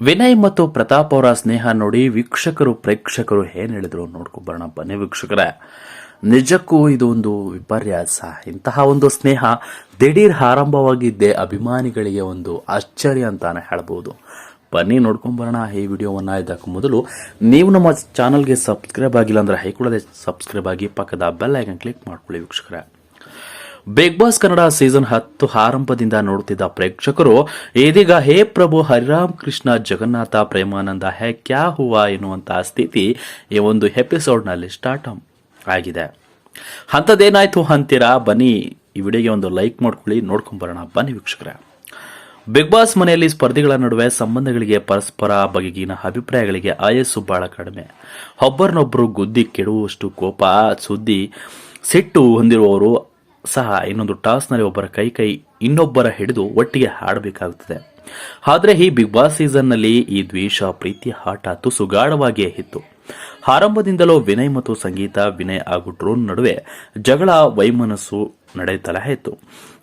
ವಿನಯ್ ಮತ್ತು ಪ್ರತಾಪ್ ಅವರ ಸ್ನೇಹ ನೋಡಿ ವೀಕ್ಷಕರು, ಪ್ರೇಕ್ಷಕರು ಏನ್ ಹೇಳಿದ್ರು ನೋಡ್ಕೊಂಬರೋಣ ಬನ್ನಿ ವೀಕ್ಷಕರೇ. ನಿಜಕ್ಕೂ ಇದು ಒಂದು ವಿಪರ್ಯಾಸ. ಇಂತಹ ಒಂದು ಸ್ನೇಹ ದಿಢೀರ್ ಆರಂಭವಾಗಿದ್ದೆ ಅಭಿಮಾನಿಗಳಿಗೆ ಒಂದು ಆಶ್ಚರ್ಯ ಅಂತಾನೆ ಹೇಳ್ಬೋದು. ಬನ್ನಿ ನೋಡ್ಕೊಂಬರೋಣ ಈ ವಿಡಿಯೋವನ್ನ. ಇದಕ್ಕೂ ಮೊದಲು ನೀವು ನಮ್ಮ ಚಾನಲ್ಗೆ ಸಬ್ಸ್ಕ್ರೈಬ್ ಆಗಿಲ್ಲ ಅಂದ್ರೆ ಹೈಕೊಳ್ಳದೆ ಸಬ್ಸ್ಕ್ರೈಬ್ ಆಗಿ ಪಕ್ಕದ ಬೆಲ್ ಐಕನ್ ಕ್ಲಿಕ್ ಮಾಡ್ಕೊಳ್ಳಿ ವೀಕ್ಷಕರೇ. ಬಿಗ್ ಬಾಸ್ ಕನ್ನಡ ಸೀಸನ್ ಹತ್ತು ಆರಂಭದಿಂದ ನೋಡುತ್ತಿದ್ದ ಪ್ರೇಕ್ಷಕರು, ಇದೀಗ ಹೇ ಪ್ರಭು ಹರಿರಾಮ್ ಕೃಷ್ಣ ಜಗನ್ನಾಥ ಪ್ರೇಮಾನಂದ ಹೇ ಕ್ಯಾ ಹೂವ ಎನ್ನುವಂತಹ ಸ್ಥಿತಿ ಈ ಒಂದು ಎಪಿಸೋಡ್ನಲ್ಲಿ ಸ್ಟಾರ್ಟ್ ಆಗಿದೆ. ಅಂಥದ್ದೇನಾಯ್ತು ಅಂತೀರಾ? ಬನ್ನಿ ಈ ವಿಡಿಯೋಗೆ ಒಂದು ಲೈಕ್ ಮಾಡ್ಕೊಳ್ಳಿ ನೋಡ್ಕೊಂಬರೋಣ ಬನ್ನಿ ವೀಕ್ಷಕರೇ. ಬಿಗ್ ಬಾಸ್ ಮನೆಯಲ್ಲಿ ಸ್ಪರ್ಧಿಗಳ ನಡುವೆ ಸಂಬಂಧಗಳಿಗೆ ಪರಸ್ಪರ ಬಗೆಗಿನ ಅಭಿಪ್ರಾಯಗಳಿಗೆ ಆಯಸ್ಸು ಬಹಳ ಕಡಿಮೆ. ಒಬ್ಬರನ್ನೊಬ್ಬರು ಗುದ್ದಿ ಕೆಡುವಷ್ಟು ಕೋಪ, ಸುದ್ದಿ, ಸಿಟ್ಟು ಹೊಂದಿರುವವರು ಸಹ ಇನ್ನೊಂದು ಟಾಸ್ನಲ್ಲಿ ಒಬ್ಬರ ಕೈ ಕೈ ಇನ್ನೊಬ್ಬರ ಹಿಡಿದು ಒಟ್ಟಿಗೆ ಹಾಡಬೇಕಾಗುತ್ತದೆ ಆದರೆ ಈ ಬಿಗ್ ಬಾಸ್ ಸೀಸನ್ನಲ್ಲಿ ಈ ದ್ವೇಷ, ಪ್ರೀತಿ ಹಾಟ ತುಸು ಗಾಢವಾಗಿಯೇ ಇತ್ತು. ಆರಂಭದಿಂದಲೂ ವಿನಯ್ ಮತ್ತು ಸಂಗೀತ, ವಿನಯ್ ಹಾಗೂ ಡ್ರೋನ್ ನಡುವೆ ಜಗಳ, ವೈಮನಸ್ಸು ನಡೆಯುತ್ತಲೇ ಇತ್ತು.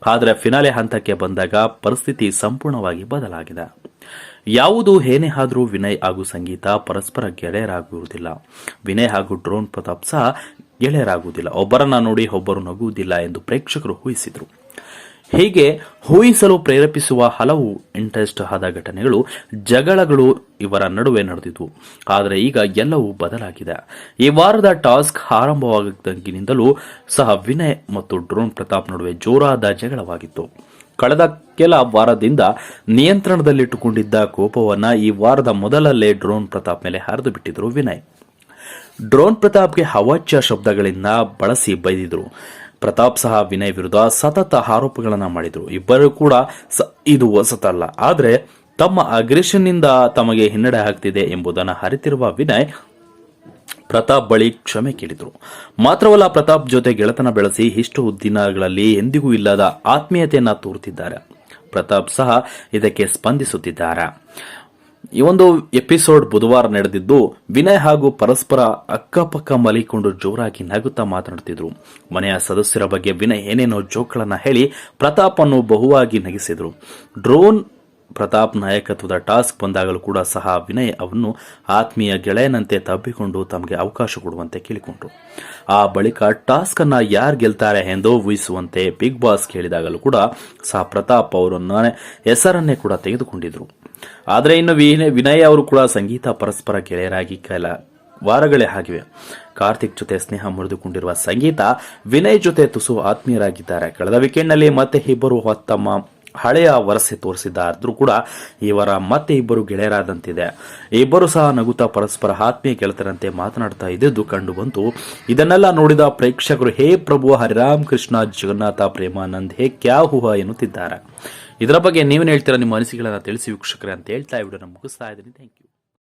ಆದರೆ ಫಿನಾಲೆ ಹಂತಕ್ಕೆ ಬಂದಾಗ ಪರಿಸ್ಥಿತಿ ಸಂಪೂರ್ಣವಾಗಿ ಬದಲಾಗಿದೆ. ಯಾವುದು ಏನೇ ಆದರೂ ವಿನಯ್ ಹಾಗೂ ಸಂಗೀತ ಪರಸ್ಪರ ಗೆಳೆಯರಾಗುವುದಿಲ್ಲ. ವಿನಯ್ ಹಾಗೂ ಡ್ರೋನ್ ಪ್ರತಾಪ್ ಸಹ ಗೆಳೆಯರಾಗುವುದಿಲ್ಲ. ಒಬ್ಬರನ್ನ ನೋಡಿ ಒಬ್ಬರು ನಗುವುದಿಲ್ಲ ಎಂದು ಪ್ರೇಕ್ಷಕರು ಊಹಿಸಿದರು. ಹೀಗೆ ಊಹಿಸಲು ಪ್ರೇರೇಪಿಸುವ ಹಲವು ಇಂಟ್ರೆಸ್ಟ್ ಆದ ಘಟನೆಗಳು, ಜಗಳಗಳು ಇವರ ನಡುವೆ ನಡೆದಿದ್ವು. ಆದರೆ ಈಗ ಎಲ್ಲವೂ ಬದಲಾಗಿದೆ. ಈ ವಾರದ ಟಾಸ್ಕ್ ಆರಂಭವಾಗಿದ್ದಂಗಿನಿಂದಲೂ ಸಹ ವಿನಯ್ ಮತ್ತು ಡ್ರೋನ್ ಪ್ರತಾಪ್ ನಡುವೆ ಜೋರಾದ ಜಗಳವಾಗಿತ್ತು. ಕಳೆದ ಕೆಲ ವಾರದಿಂದ ನಿಯಂತ್ರಣದಲ್ಲಿಟ್ಟುಕೊಂಡಿದ್ದ ಕೋಪವನ್ನ ಈ ವಾರದ ಮೊದಲಲ್ಲೇ ಡ್ರೋನ್ ಪ್ರತಾಪ್ ಮೇಲೆ ಹರಿದು ಬಿಟ್ಟಿದ್ರು ವಿನಯ್. ಡ್ರೋನ್ ಪ್ರತಾಪ್ಗೆ ಹವಾಚ್ಯ ಶಬ್ದಗಳಿಂದ ಬಳಸಿ ಬೈದಿದ್ರು. ಪ್ರತಾಪ್ ಸಹ ವಿನಯ್ ವಿರುದ್ಧ ಸತತ ಆರೋಪಗಳನ್ನ ಮಾಡಿದ್ರು. ಇಬ್ಬರು ಕೂಡ ಇದು ಹೊಸತಲ್ಲ. ಆದ್ರೆ ತಮ್ಮ ಅಗ್ರೆಷನ್ನಿಂದ ತಮಗೆ ಹಿನ್ನಡೆ ಆಗ್ತಿದೆ ಎಂಬುದನ್ನು ಅರಿತಿರುವ ವಿನಯ್ ಪ್ರತಾಪ್ ಬಳಿ ಕ್ಷಮೆ ಕೇಳಿದ್ರು. ಮಾತ್ರವಲ್ಲ ಪ್ರತಾಪ್ ಜೊತೆ ಗೆಳೆತನ ಬೆಳೆಸಿ ಇಷ್ಟು ದಿನಗಳಲ್ಲಿ ಎಂದಿಗೂ ಇಲ್ಲದ ಆತ್ಮೀಯತೆಯನ್ನ ತೋರುತ್ತಿದ್ದಾರೆ ಪ್ರತಾಪ್ ಸಹ ಇದಕ್ಕೆ ಸ್ಪಂದಿಸುತ್ತಿದ್ದಾರೆ. ಈ ಒಂದು ಎಪಿಸೋಡ್ ಬುಧವಾರ ನಡೆದಿದ್ದು, ವಿನಯ್ ಹಾಗೂ ಪರಸ್ಪರ ಅಕ್ಕಪಕ್ಕ ಮಲಿಕೊಂಡು ಜೋರಾಗಿ ನಗುತ್ತಾ ಮಾತನಾಡುತ್ತಿದ್ರು ಮನೆಯ ಸದಸ್ಯರ ಬಗ್ಗೆ ವಿನಯ್ ಏನೇನೋ ಜೋಕ್ಗಳನ್ನ ಹೇಳಿ ಪ್ರತಾಪ್ ಅನ್ನು ಬಹುವಾಗಿ ನಗಿಸಿದ್ರು. ಡ್ರೋನ್ ಪ್ರತಾಪ್ ನಾಯಕತ್ವದ ಟಾಸ್ಕ್ ಬಂದಾಗಲೂ ಕೂಡ ಸಹ ವಿನಯ್ ಅವನ್ನು ಆತ್ಮೀಯ ಗೆಳೆಯನಂತೆ ತಬ್ಬಿಕೊಂಡು ತಮಗೆ ಅವಕಾಶ ಕೊಡುವಂತೆ ಕೇಳಿಕೊಂಡರು. ಆ ಬಳಿಕ ಟಾಸ್ಕ್ ಅನ್ನ ಯಾರು ಗೆಲ್ತಾರೆ ಎಂದು ಊಹಿಸುವಂತೆ ಬಿಗ್ ಬಾಸ್ ಕೇಳಿದಾಗಲೂ ಕೂಡ ಸಹ ಪ್ರತಾಪ್ ಅವರನ್ನ ಹೆಸರನ್ನೇ ಕೂಡ ತೆಗೆದುಕೊಂಡಿದ್ರು. ಆದರೆ ಇನ್ನು ವಿನಯ್ ಅವರು ಕೂಡ ಸಂಗೀತ ಪರಸ್ಪರ ಗೆಳೆಯರಾಗಿ ಕೆಲ ವಾರಗಳೇ ಆಗಿವೆ. ಕಾರ್ತಿಕ್ ಜೊತೆ ಸ್ನೇಹ ಮುರಿದುಕೊಂಡಿರುವ ಸಂಗೀತ ವಿನಯ್ ಜೊತೆ ತುಸು ಆತ್ಮೀಯರಾಗಿದ್ದಾರೆ. ಕಳೆದ ವೀಕೆಂಡ್ನಲ್ಲಿ ಮತ್ತೆ ಇಬ್ಬರು ತಮ್ಮ ಹಳೆಯ ವರಸೆ ತೋರಿಸಿದ್ದಾದ್ರೂ ಕೂಡ ಇವರ ಮತ್ತೆ ಇಬ್ಬರು ಗೆಳೆಯರಾದಂತಿದೆ. ಇಬ್ಬರು ಸಹ ನಗುತ್ತಾ ಪರಸ್ಪರ ಆತ್ಮೀಯ ಗೆಳತರಂತೆ ಮಾತನಾಡ್ತಾ ಇದ್ದಿದ್ದು ಕಂಡು ಬಂತು ಇದನ್ನೆಲ್ಲ ನೋಡಿದ ಪ್ರೇಕ್ಷಕರು, ಹೇ ಪ್ರಭು, ಹರಿರಾಮ್ ಕೃಷ್ಣ, ಜಗನ್ನಾಥ, ಪ್ರೇಮಾನಂದ್, ಹೇ ಕ್ಯಾ ಹುಹ ಎನ್ನುತ್ತಿದ್ದಾರೆ. ಇದರ ಬಗ್ಗೆ ನೀವೇನು ಹೇಳ್ತೀರಾ? ನಿಮ್ಮ ಅನಿಸಿಕೆಗಳನ್ನು ತಿಳಿಸಿ ವೀಕ್ಷಕರೇ ಅಂತ ಹೇಳ್ತಾ ವಿಡಿಯೋನ ಮುಗಿಸ್ತಾ ಇದ್ದೀನಿ. Thank you